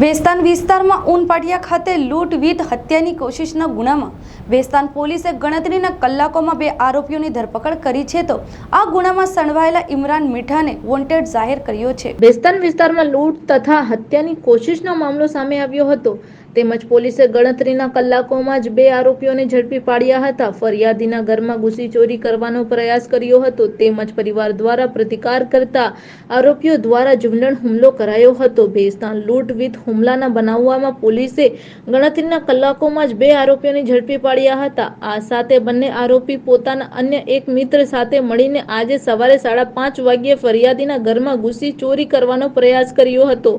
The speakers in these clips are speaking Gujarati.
વેસ્તાન વિસ્તારમાં ઉનપાટિયા ખાતે લૂંટ વીત હત્યાની કોશિશના ગુનામાં વેસ્તાન પોલીસે ગણતરીના કલાકોમાં બે આરોપીઓની ધરપકડ કરી છે તો આ ગુનામાં સંડવાયેલા ઇમરાન મીઠાને વોન્ટેડ જાહેર કર્યો છે. વેસ્તાન વિસ્તારમાં લૂંટ તથા હત્યાની કોશિશનો મામલો સામે આવ્યો હતો. તેમજ પોલીસે ગણતરીના કલાકોમાં જ બે આરોપીઓને ઝડપી પાડ્યા હતા. ફરિયાદીના ઘરમાં ઘૂસી ચોરી કરવાનો પ્રયાસ કર્યો હતો. તેમજ પરિવાર દ્વારા પ્રતિકાર કરતા આરોપીઓ દ્વારા જીવલેણ હુમલો કરાયો હતો. ભેસ્તાન લૂંટ વિથ હુમલાના બનાવવામાં પોલીસે ગણતરીના કલાકોમાં જ બે આરોપીઓને ઝડપી પાડ્યા હતા. આ સાથે બંને આરોપી પોતાના અન્ય એક મિત્ર સાથે મળીને આજે સવારે સાડા પાંચ વાગ્યે ફરિયાદીના ઘરમાં ઘૂસી ચોરી કરવાનો પ્રયાસ કર્યો હતો.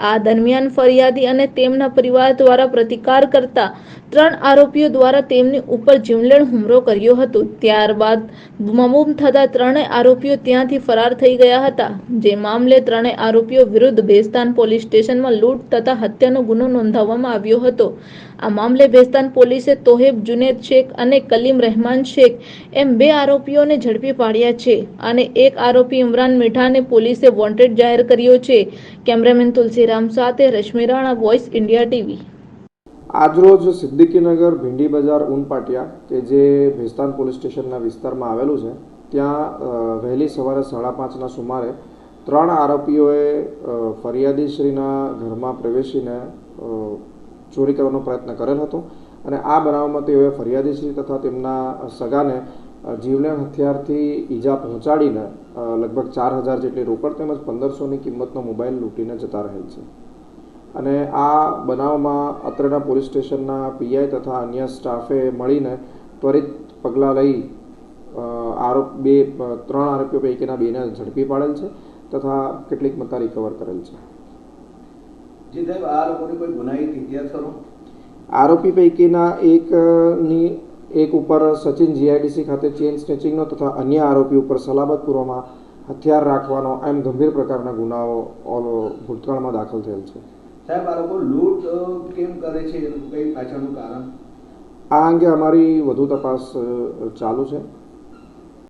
આ દરમિયાન ફરિયાદી અને તેમના પરિવાર દ્વારા પ્રતિકાર કરતા ત્રણ આરોપીઓ દ્વારા તેમની ઉપર જીવલેણ હુમલો કર્યો હતો. ત્યારબાદ બૂમાબૂમ થતા ત્રણેય આરોપીઓ ત્યાંથી ફરાર થઈ ગયા હતા. જે મામલે ત્રણેય આરોપીઓ વિરુદ્ધ ભેસ્તાન પોલીસ સ્ટેશનમાં લૂંટ તથા હત્યાનો ગુનો નોંધાવવામાં આવ્યો હતો. આ મામલે ભેસ્તાન પોલીસે તોહેબ જુનેદ શેખ અને કલીમ રહેમાન શેખ એમ બે આરોપીઓને ઝડપી પાડ્યા છે અને એક આરોપી ઇમરાન મીઠાને પોલીસે વોન્ટેડ જાહેર કર્યો છે. કેમેરામેન તુલસીરામ સાથે Rashmi Rana voice India TV. આજરોજ સિદ્દીકીનગર ભીંડી બજાર ઉનપાટિયા, કે જે ભેસ્તાન પોલીસ સ્ટેશનના વિસ્તારમાં આવેલું છે, ત્યાં વહેલી સવારે સાડા પાંચના સુમારે ત્રણ આરોપીઓએ ફરિયાદીશ્રીના ઘરમાં પ્રવેશીને ચોરી કરવાનો પ્રયત્ન કરેલ હતો. અને આ બનાવમાં તેઓએ ફરિયાદીશ્રી તથા તેમના સગાને જીવલેણ હથિયારથી ઈજા પહોંચાડીને લગભગ ચાર હજાર જેટલી રોકડ તેમજ પંદરસોની કિંમતનો મોબાઈલ લૂંટીને જતા રહેલ છે. અને આ બનાવમાં અત્રેના પોલીસ સ્ટેશનના પીઆઈ તથા અન્ય સ્ટાફે મળીને ત્વરિત પગલાં લઈ આરોપ બે ત્રણ આરોપીઓ પૈકીના બેને ઝડપી પાડેલ છે તથા કેટલીક મત્તા રિકવર કરેલ છે. જી સાહેબ આ લોકોની કોઈ ગુનાહિત ઇતિહાસ ખરો? આરોપી પૈકીના એકની એક ઉપર સચિન જીઆઈડીસી ખાતે ચેન સ્નેચિંગનો તથા અન્ય આરોપી ઉપર સલામતપૂર્વમાં હથિયાર રાખવાનો એમ ગંભીર પ્રકારના ગુનાઓ ઓલો ભૂતકાળમાં દાખલ થયેલ છે. સાહેબ આ લોકો લૂંટ કેમ કરે છે? કઈ પાછળનું કારણ? આ અંગે અમારી વધુ તપાસ ચાલુ છે.